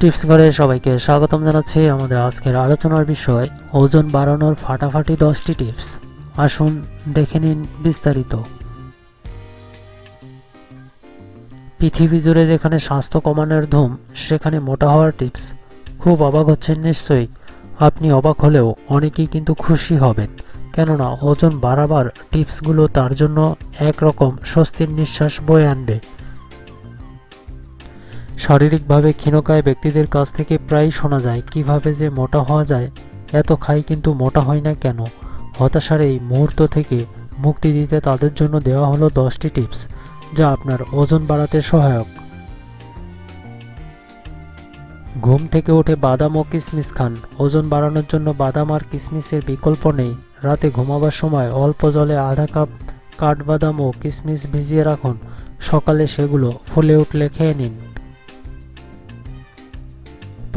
Tips ঘরে সবাইকে স্বাগতম জানাচ্ছি আমাদের আজকের আলোচনার বিষয়, ওজন বাড়ানোর ফাটাফাটি দশটি টিপস। আসুন দেখে নিন বিস্তারিত। পৃথিবী জুড়ে যেখানে স্বাস্থ্য কমানোর ধুম, সেখানে মোটা হওয়ার টিপস। খুব অবাক হচ্ছেন নিশ্চয়ই। আপনি অবাক হলেও অনেকেই কিন্তু খুশি হবেন। কেননা ওজন বাড়াবার টিপসগুলো তার জন্য একরকম স্বস্তির নিঃশ্বাস বয়ে আনবে। শারীরিকভাবে ক্ষীণকায় ব্যক্তিদের কাছ থেকে প্রায়ই শোনা যায়, কীভাবে যে মোটা হওয়া যায়, এত খাই কিন্তু মোটা হয় না কেন? হতাশার এই মুহূর্ত থেকে মুক্তি দিতে তাদের জন্য দেওয়া হলো দশটি টিপস, যা আপনার ওজন বাড়াতে সহায়ক। ঘুম থেকে উঠে বাদাম ও কিশমিশ খান। ওজন বাড়ানোর জন্য বাদাম আর কিশমিশের বিকল্প নেই। রাতে ঘুমাবার সময় অল্প জলে আধা কাপ কাঠবাদাম ও কিশমিশ ভিজিয়ে রাখুন। সকালে সেগুলো ফুলে উঠলে খেয়ে নিন।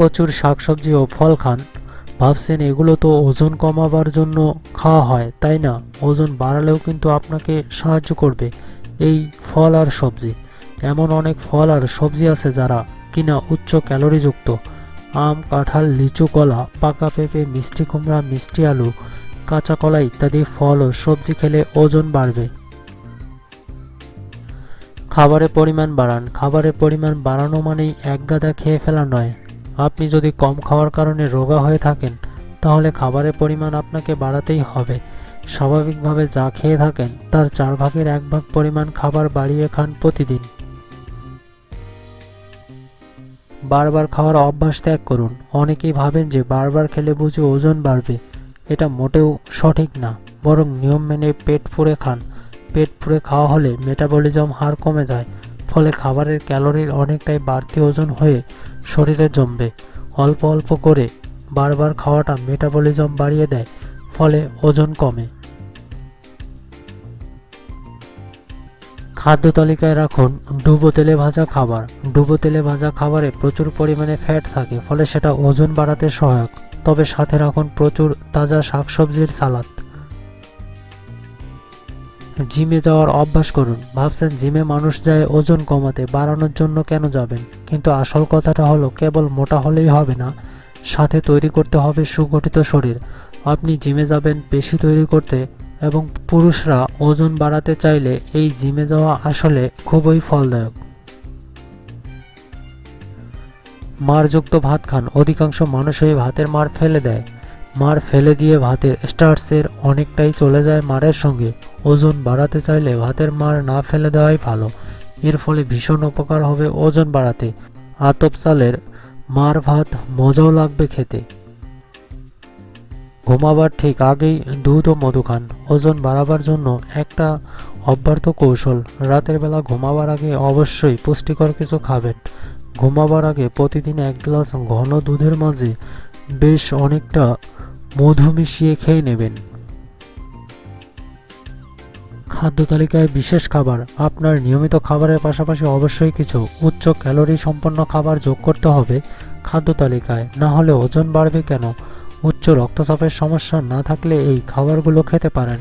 প্রচুর শাকসবজি ও ফল খান। ভাবছেন এগুলো তো ওজন কমাবার জন্য খাওয়া হয়, তাই না? ওজন বাড়ালেও কিন্তু আপনাকে সাহায্য করবে এই ফল আর সবজি। এমন অনেক ফল আর সবজি আছে যারা কিনা উচ্চ ক্যালোরিযুক্ত। আম, কাঁঠাল, লিচু, কলা, পাকা পেঁপে, মিষ্টি কুমড়া, মিষ্টি আলু, কাঁচা কলা ইত্যাদি ফল ও সবজি খেলে ওজন বাড়বে। খাবারের পরিমাণ বাড়ান। খাবারের পরিমাণ বাড়ানো মানেই এক গাদা খেয়ে ফেলা নয়। আপনি যদি কম খাওয়ার কারণে রোগা হয়ে থাকেন, তাহলে খাবারের পরিমাণ আপনাকে বাড়াতেই হবে। স্বাভাবিকভাবে যা খেয়ে থাকেন, তার চার ভাগের এক ভাগ পরিমাণ খাবার বাড়িয়ে খান প্রতিদিন। বারবার খাওয়ার অভ্যাস ত্যাগ করুন। অনেকেই ভাবেন যে বারবার খেলে বুঝে ওজন বাড়বে। এটা মোটেও সঠিক না, বরং নিয়ম মেনে পেট ফুরে খান। পেট ফুরে খাওয়া হলে মেটাবলিজম হার কমে যায়। ফলে খাবারের ক্যালোরির অনেকটাই বাড়তি ওজন হয়ে শরীরে জমবে। অল্প অল্প করে বারবার খাওয়াটা মেটাবলিজম বাড়িয়ে দেয়, ফলে ওজন কমে। খাদ্য তালিকায় রাখুন, ডুবো তেলে ভাজা খাবার। ডুবো তেলে ভাজা খাবারে প্রচুর পরিমাণে ফ্যাট থাকে, ফলে সেটা ওজন বাড়াতে সহায়ক। তবে সাথে রাখুন প্রচুর তাজা শাকসবজির সালাদ। জিমে যাওয়ার অভ্যাস করুন। ভাবছেন জিমে মানুষ যায় ওজন কমাতে, বাড়ানোর জন্য কেন যাবেন? কিন্তু আসল কথাটা হলো, কেবল মোটা হলেই হবে না, সাথে তৈরি করতে হবে সুগঠিত শরীর। আপনি জিমে যাবেন পেশি তৈরি করতে এবং পুরুষরা ওজন বাড়াতে চাইলে এই জিমে যাওয়া আসলে খুবই ফলদায়ক। মারযুক্ত ভাত খান। অধিকাংশ মানুষই ভাতের মার ফেলে দেয়। মার ফেলে দিয়ে ভাতের স্টার্সের অনেকটাই চলে যায় মারের সঙ্গে। ওজন বাড়াতে চাইলে ভাতের মার না ফেলে দেওয়াই ভালো। এর ফলে ভীষণ উপকার হবে ওজন বাড়াতে। আতপ চালের মার ভাত মজাও লাগবে খেতে। ঘুমাবার ঠিক আগেই দুধ ও মধু খান। ওজন বাড়াবার জন্য একটা অব্যর্থ কৌশল। রাতের বেলা ঘুমাবার আগে অবশ্যই পুষ্টিকর কিছু খাবেন। ঘুমাবার আগে প্রতিদিন এক গ্লাস ঘন দুধের মাঝে বেশ অনেকটা মধু মিশিয়ে খেয়ে নেবেন। খাদ্য তালিকায় বিশেষ খাবার। আপনার নিয়মিত খাবারের পাশাপাশি অবশ্যই কিছু উচ্চ ক্যালোরি সম্পন্ন খাবার যোগ করতে হবে খাদ্য তালিকায়। না হলে ওজন বাড়বে কেন? উচ্চ রক্তচাপের সমস্যা না থাকলে এই খাবারগুলো খেতে পারেন।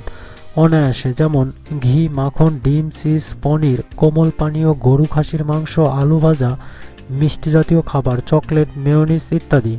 অনায়াসে যেমন ঘি, মাখন, ডিম, চিজ, পনির, কোমল পানীয়, গরু, খাসির মাংস, আলু ভাজা, মিষ্টি জাতীয় খাবার, চকলেট মেয়নিস ইত্যাদি।